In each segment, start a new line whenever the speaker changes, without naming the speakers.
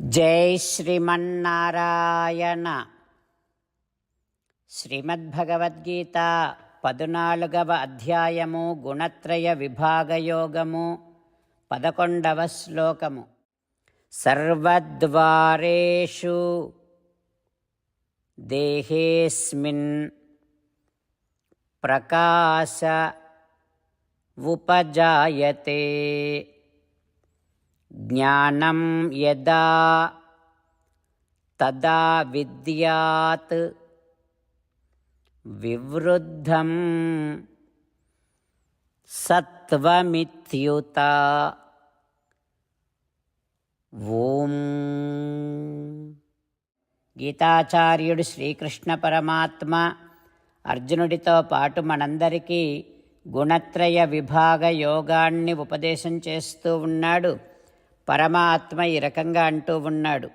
జై శ్రీమన్నారాయణ. శ్రీమద్భగవద్గీత పదునాలుగవ అధ్యాయము గుణత్రయ విభాగయోగము పదకొండవ శ్లోకము. సర్వద్వారేషు దేహేస్మిన్ ప్రకాశ ఉపజాయతే. జ్ఞానం యదా తదా విద్యాత్ వివృద్ధం సత్వమిత్యుత. ఓం. గీతాచార్యుడు శ్రీకృష్ణ పరమాత్మ అర్జునుడితో పాటు మనందరికీ గుణత్రయ విభాగ యోగాన్ని ఉపదేశం చేస్తూ ఉన్నాడు. పరమాత్మ ఈ రకంగా అంటూ ఉన్నాడు.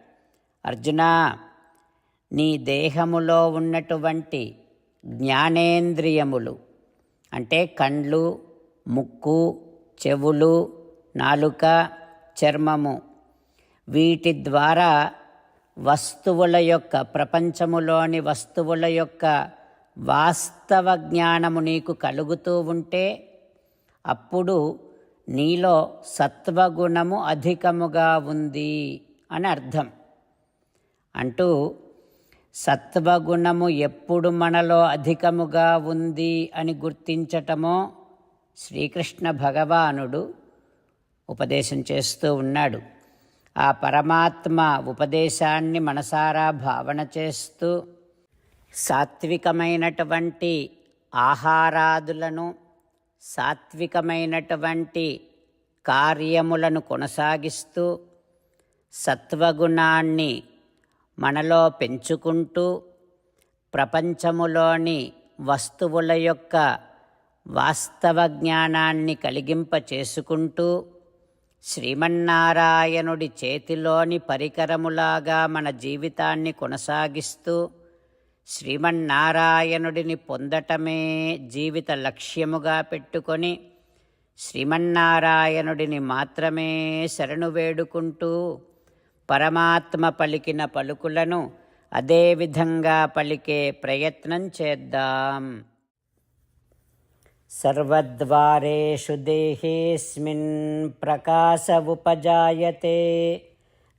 అర్జునా నీ దేహములో ఉన్నటువంటి జ్ఞానేంద్రియములు అంటే కండ్లు ముక్కు చెవులు నాలుక చర్మము వీటి ద్వారా వస్తువుల యొక్క ప్రపంచములోని వస్తువుల యొక్క వాస్తవ జ్ఞానము నీకు కలుగుతూ ఉంటే అప్పుడు నీలో సత్వగుణము అధికముగా ఉంది అని అర్థం. అంటూ సత్వగుణము ఎప్పుడు మనలో అధికముగా ఉంది అని గుర్తించటమో శ్రీకృష్ణ భగవానుడు ఉపదేశం చేస్తూ ఉన్నాడు. ఆ పరమాత్మ ఉపదేశాన్ని మనసారా భావన చేస్తూ సాత్వికమైనటువంటి ఆహారాదులను సాత్వికమైనటువంటి కార్యములను కొనసాగిస్తూ సత్వగుణాన్ని మనలో పెంచుకుంటూ ప్రపంచములోని వస్తువుల యొక్క వాస్తవ జ్ఞానాన్ని కలిగింప చేసుకుంటూ శ్రీమన్నారాయణుడి చేతిలోని పరికరములాగా మన జీవితాన్ని కొనసాగిస్తూ శ్రీమన్నారాయణుడిని పొందటమే జీవిత లక్ష్యముగా పెట్టుకొని శ్రీమన్నారాయణుడిని మాత్రమే శరణు వేడుకుంటూ పరమాత్మ పలికిన పలుకులను అదేవిధంగా పలికే ప్రయత్నం చేద్దాం. సర్వద్వారేషు దేహేస్మిన్ ప్రకాశ ఉపజాయతే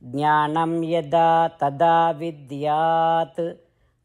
జ్ఞానం యదా తదా విద్యాత్.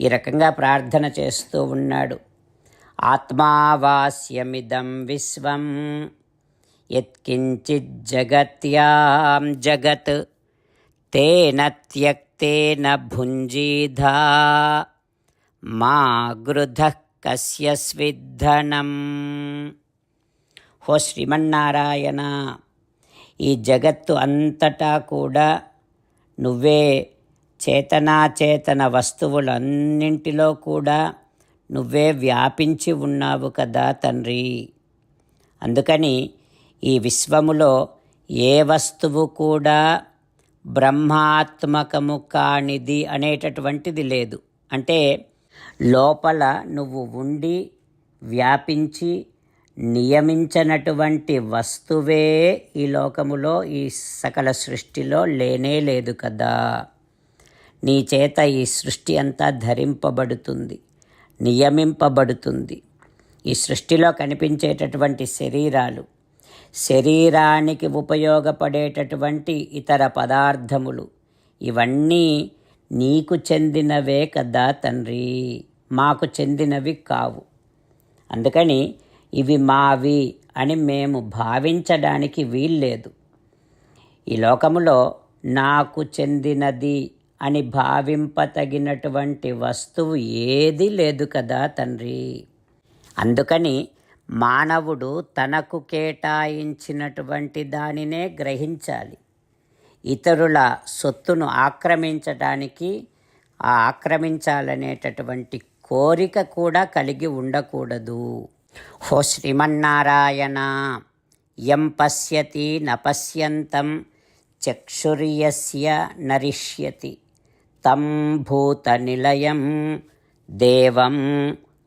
ఈ రకంగా ప్రార్థన చేస్తూ ఉన్నాడు. ఆత్మావాస్యమిదం విశ్వం. యత్కించిజ్జగత్యాం జగత్. తేన త్యక్తేన భుంజీధా. మా గృధ కస్య స్విద్ధనం. హో శ్రీమన్నారాయణ ఈ జగత్తు అంతటా కూడా నువ్వే చేతనాచేతన వస్తువులన్నింటిలో కూడా నువ్వే వ్యాపించి ఉన్నావు కదా తండ్రి. అందుకని ఈ విశ్వములో ఏ వస్తువు కూడా బ్రహ్మాత్మకము కానిది అనేటటువంటిది లేదు. అంటే లోపల నువ్వు ఉండి వ్యాపించి నియమించినటువంటి వస్తువే ఈ లోకములో ఈ సకల సృష్టిలో లేనే లేదు కదా. నీ చేత ఈ సృష్టి అంతా ధరింపబడుతుంది నియమింపబడుతుంది. ఈ సృష్టిలో కనిపించేటటువంటి శరీరాలు శరీరానికి ఉపయోగపడేటటువంటి ఇతర పదార్థములు ఇవన్నీ నీకు చెందినవే కదా తండ్రి మాకు చెందినవి కావు. అందుకని ఇవి మావి అని మేము భావించడానికి వీల్లేదు. ఈ లోకములో నాకు చెందినది అని భావింపతగినటువంటి వస్తువు ఏది లేదు కదా తండ్రి. అందుకని మానవుడు తనకు కేటాయించినటువంటి దానినే గ్రహించాలి. ఇతరుల సొత్తును ఆక్రమించడానికి ఆ ఆక్రమించాలనేటటువంటి కోరిక కూడా కలిగి ఉండకూడదు. హో శ్రీమన్నారాయణ యం పశ్యతి నపశ్యంతం చక్షుర్యస్య నరిష్యతి. తం భూతనిలయం దేవం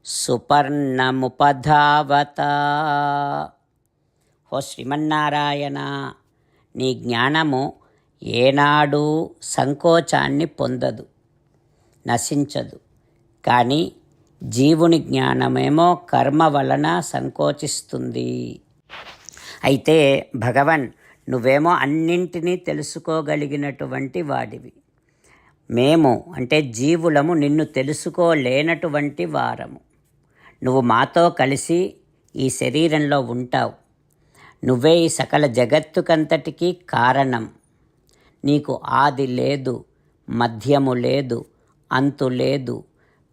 సుపర్ణముపధావత ఓ శ్రీమన్నారాయణ నీ జ్ఞానము ఏనాడు సంకోచాన్ని పొందదు నశించదు. కానీ జీవుని జ్ఞానమేమో కర్మ వలన సంకోచిస్తుంది. అయితే భగవన్ నువ్వేమో అన్నింటినీ తెలుసుకోగలిగినటువంటి వాడివి. మేము అంటే జీవులము నిన్ను తెలుసుకోలేనటువంటి వారము. నువ్వు మాతో కలిసి ఈ శరీరంలో ఉంటావు. నువ్వే ఈ సకల జగత్తుకంతటికీ కారణం. నీకు ఆది లేదు మధ్యము లేదు అంతు లేదు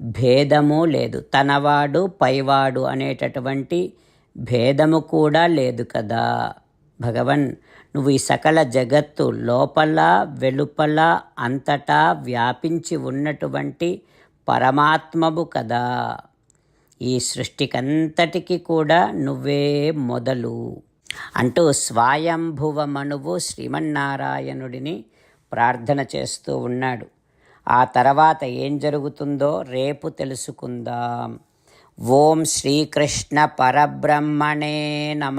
భేదము లేదు. తనవాడు పైవాడు అనేటటువంటి భేదము కూడా లేదు కదా. భగవన్ నువ్వు ఈ సకల జగత్తు లోపల వెలుపల అంతటా వ్యాపించి ఉన్నటువంటి పరమాత్మవు కదా. ఈ సృష్టికంతటికి కూడా నువ్వే మొదలు. అంటూ స్వయంభువ మనువు శ్రీమన్నారాయణుడిని ప్రార్థన చేస్తూ ఉన్నాడు. ఆ తర్వాత ఏం జరుగుతుందో రేపు తెలుసుకుందాం. ఓం శ్రీకృష్ణ పరబ్రహ్మణే నమ.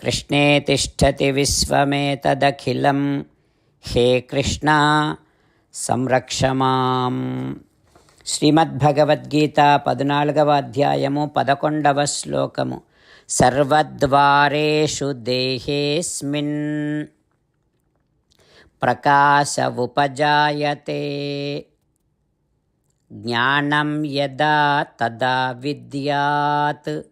దాసోऽస్మ్యహం కృష్ణే తిష్టతి విశ్వమేతదఖిలం. హే కృష్ణ సంరక్షమాం శ్రీమద్భగవద్గీత పద్నాలుగవ అధ్యాయము పదకొండవ శ్లోకము. సర్వద్వారేషు దేహేస్మిన్. ప్రకాశ ఉపజాయతే జ్ఞానం యదా తదా విద్యాత్.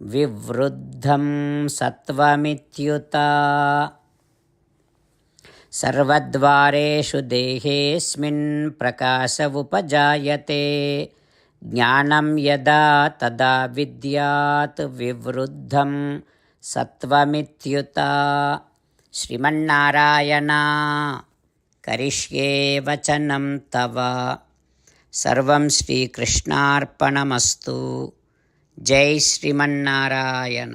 వివృద్ధం సత్వమిత్యుత సర్వద్వారేషు దేహేస్మిన్ ప్రకాశ ఉపజాయతే జ్ఞానం యదా తదా విద్యాత్ వివృద్ధం సత్వమిత్యుత శ్రీమన్నారాయణ కరిష్యే వచనం తవ సర్వం శ్రీకృష్ణార్పణమస్తు జై శ్రీమన్నారాయణ